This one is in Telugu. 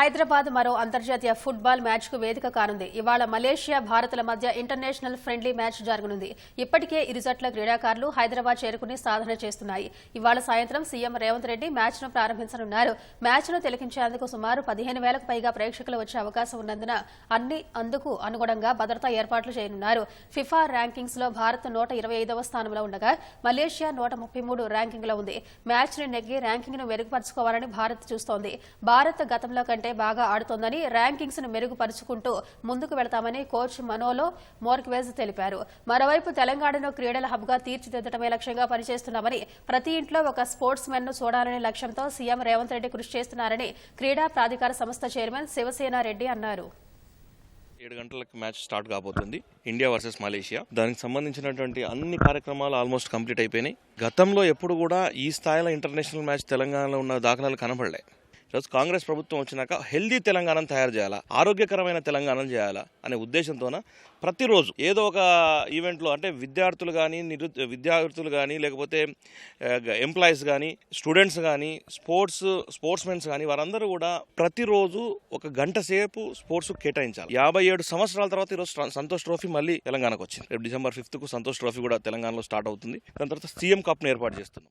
హైదరాబాద్ మరో అంతర్జాతీయ ఫుట్బాల్ మ్యాచ్కు వేదిక కానుంది. ఇవాళ మలేషియా భారత్ల మధ్య ఇంటర్నేషనల్ ఫ్రెండ్లీ మ్యాచ్ జరగనుంది. ఇప్పటికే ఇరు జట్ల క్రీడాకారులు హైదరాబాద్ చేరుకుని సాధన చేస్తున్నాయి. ఇవాళ సాయంత్రం సీఎం రేవంత్ రెడ్డి మ్యాచ్ను ప్రారంభించనున్నారు. మ్యాచ్ను తిలకించేందుకు సుమారు పదిహేను వేలకు పైగా ప్రేక్షకులు వచ్చే అవకాశం ఉన్నందున అన్ని అందుకు అనుగుణంగా భద్రతా ఏర్పాట్లు చేయనున్నారు. ఫిఫా ర్యాంకింగ్స్లో భారత్ నూట ఇరవై ఐదవ స్థానంలో ఉండగా మలేషియా నూట ముప్పై మూడు ర్యాంకింగ్లో ఉంది. మ్యాచ్ని నెగ్గి ర్యాంకింగ్ను మెరుగుపరుచుకోవాలని భారత్ చూస్తోంది. భారత్ గతంలో కంటే బాగా ఆడుతోందని ర్యాంకింగ్స్ను మెరుగుపరుచుకుంటూ ముందుకు వెళతామని కోచ్ మనోలో మోర్క్వేజ్ తెలిపారు. మరోవైపు తెలంగాణను క్రీడల హబ్గా తీర్చిదిద్దడమే లక్ష్యంగా పనిచేస్తున్నామని ప్రతి ఇంట్లో ఒక స్పోర్ట్స్ మెన్ను చూడాలనే లక్ష్యంతో సీఎం రేవంత్ రెడ్డి కృషి చేస్తున్నారని క్రీడా ప్రాధికార సంస్థ చైర్మన్ శివసేన రెడ్డి అన్నారు. ఏడు గంటలకు మ్యాచ్ స్టార్ట్ కాబోతుంది. India versus Malaysia. దానికి సంబంధించినటువంటి అన్ని కార్యక్రమాలు ఆల్మోస్ట్ కంప్లీట్ అయిపోయినాయి. గతంలో ఎప్పుడు కూడా ఈ స్థాయిలో ఇంటర్నేషనల్ మ్యాచ్ తెలంగాణలో ఉన్న దాఖలాలు కనపడలే ఈరోజు కాంగ్రెస్ ప్రభుత్వం వచ్చినాక హెల్దీ తెలంగాణను తయారు చేయాలా? ఆరోగ్యకరమైన తెలంగాణను చేయాలా? అనే ఉద్దేశంతోన ప్రతిరోజు ఏదో ఒక ఈవెంట్లో అంటే విద్యార్థులు కానీ నిరు విద్యార్థులు కానీ లేకపోతే ఎంప్లాయీస్ కానీ స్టూడెంట్స్ కానీ స్పోర్ట్స్ స్పోర్ట్స్ మెన్స్ కానీ వారందరూ కూడా ప్రతిరోజు ఒక గంట సేపు స్పోర్ట్స్ కేటాయించాలి. యాభై ఏడు సంవత్సరాల తర్వాత ఈరోజు సంతోష్ ట్రోఫీ మళ్ళీ తెలంగాణకు వచ్చింది. రేపు డిసెంబర్ ఫిఫ్త్కు సంతోష్ ట్రోఫీ కూడా తెలంగాణలో స్టార్ట్ అవుతుంది. దాని తర్వాత సీఎం కప్ను ఏర్పాటు చేస్తున్నాం.